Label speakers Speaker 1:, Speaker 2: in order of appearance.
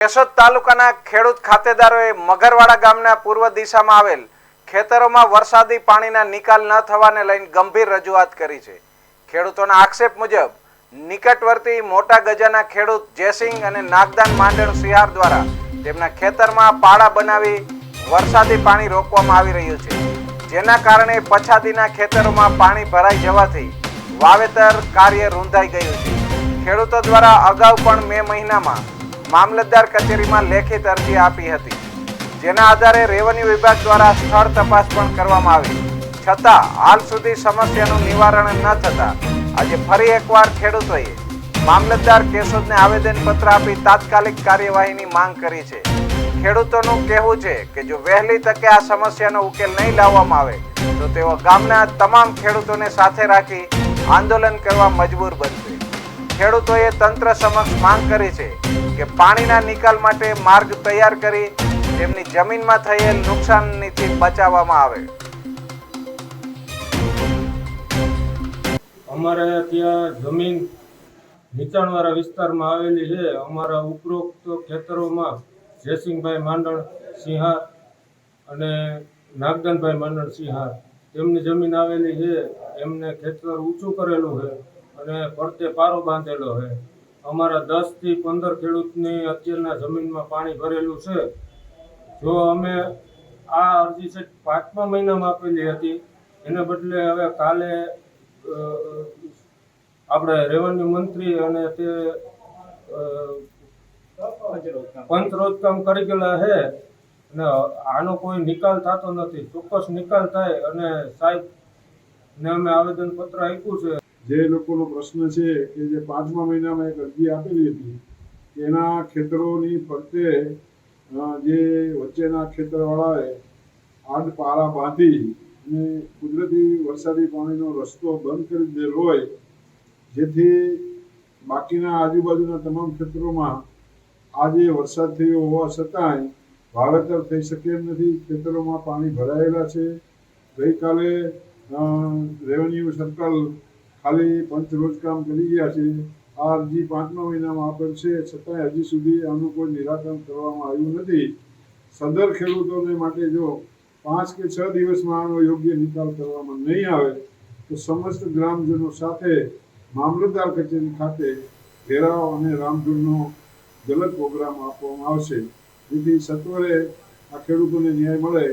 Speaker 1: કેશોદ તાલુકાના ખેડૂત ખાતેદારોએ મગરવાડા ગામના પૂર્વ દિશામાં આવેલ ખેતરોમાં વરસાદી પાણીના નિકાલ ન થવાને લઈને ગંભીર રજૂઆત કરી છે. ખેડૂતોના આક્ષેપ મુજબ, નિકટવર્તી મોટા ગજાના ખેડૂત જયસિંહ અને નાગદાન માંડણ સિહાર દ્વારા તેમના ખેતરમાં પાળા બનાવી વરસાદી પાણી રોકવામાં આવી રહ્યું છે. જેના કારણે પછાતીના ખેતરોમાં પાણી ભરાઈ જવાથી વાવેતર કાર્ય રૂંધાઈ ગયું છે. ખેડૂતો દ્વારા અગાઉ પણ મે મહિનામાં મામલતદાર કચેરીમાં લેખિત અરજી આપી હતી, જેના આધારે રેવન્યુ વિભાગ દ્વારા સ્થળ તપાસ પણ કરવામાં આવી. છતાં, હાલ સુધી સમસ્યાનું નિવારણ ન થતા, આજે ફરી એકવાર ખેડૂતોએ મામલતદાર કેશોદને આવેદનપત્ર આપી તાત્કાલિક કાર્યવાહીની માંગ કરી છે. ખેડૂતોનું કહેવું છે કે જો વહેલી તકે આ સમસ્યાનો ઉકેલ નહીં લાવવામાં આવે, તો તેઓ ગામના તમામ ખેડૂતોને સાથે રાખી આંદોલન કરવા મજબૂર બનશે. ખેડૂતોએ તંત્ર સમક્ષ માંગ કરી છે કે પાણીના નિકાલ માટે માર્ગ તૈયાર કરી તેમની જમીનમાં થયેલ નુકસાનથી બચાવવામાં આવે.
Speaker 2: અમારે ત્યાં જમીન નીચાણવાળા વિસ્તારમાં આવેલી છે. અમારા ઉપરોક્ત ખેતરોમાં જયસિંહભાઈ માંડણ સિંહાર અને નાગદાનભાઈ માંડણ સિંહાર તેમની જમીન આવેલી છે. એમને ખેતર ઊંચું કરેલું છે. અને ફરતે પારો બાંધેલો છે અમારા દસથી પંદર ખેડૂતની અત્યારના જમીનમાં પાણી ભરેલું છે. જો અમે આ અરજી છે, પાંચમા મહિનામાં આપેલી હતી. એને બદલે હવે કાલે આપણે રેવન્યુ મંત્રી અને તે પંચ રોજકામ કરી ગયેલા છે અને આનો કોઈ નિકાલ થતો નથી. ચોક્કસ નિકાલ થાય અને સાહેબ ને અમે આવેદન પત્ર આપ્યું છે.
Speaker 3: જે લોકોનો પ્રશ્ન છે કે જે પાંચમા મહિનામાં એક અરજી આપેલી હતી, એના ખેતરોની ફરતે જે વચ્ચેના ખેતરવાળાએ આડ પાળા બાંધી અને કુદરતી વરસાદી પાણીનો રસ્તો બંધ કરી દીધેલો હોય, જેથી બાકીના આજુબાજુના તમામ ખેતરોમાં આજે વરસાદ થયો હોવા છતાંય વાવેતર થઈ શકે એમ નથી. ખેતરોમાં પાણી ભરાયેલા છે. ગઈકાલે રેવન્યુ સર્કલ ખાલી પંચ રોજકામ કરી ગયા છે. આ અરજી પાંચમા મહિનામાં આપેલ છે. છતાંય હજી સુધી આનું કોઈ નિરાકરણ કરવામાં આવ્યું નથી. સદર ખેડૂતોને માટે જો પાંચ કે છ દિવસમાં આનો યોગ્ય નિકાલ કરવામાં નહીં આવે, તો સમસ્ત ગ્રામજનો સાથે મામલતદાર કચેરી ખાતે ઘેરાવ અને રામધૂનનો ગલત પ્રોગ્રામ આપવામાં આવશે. જેથી સત્વરે આ ખેડૂતોને ન્યાય મળે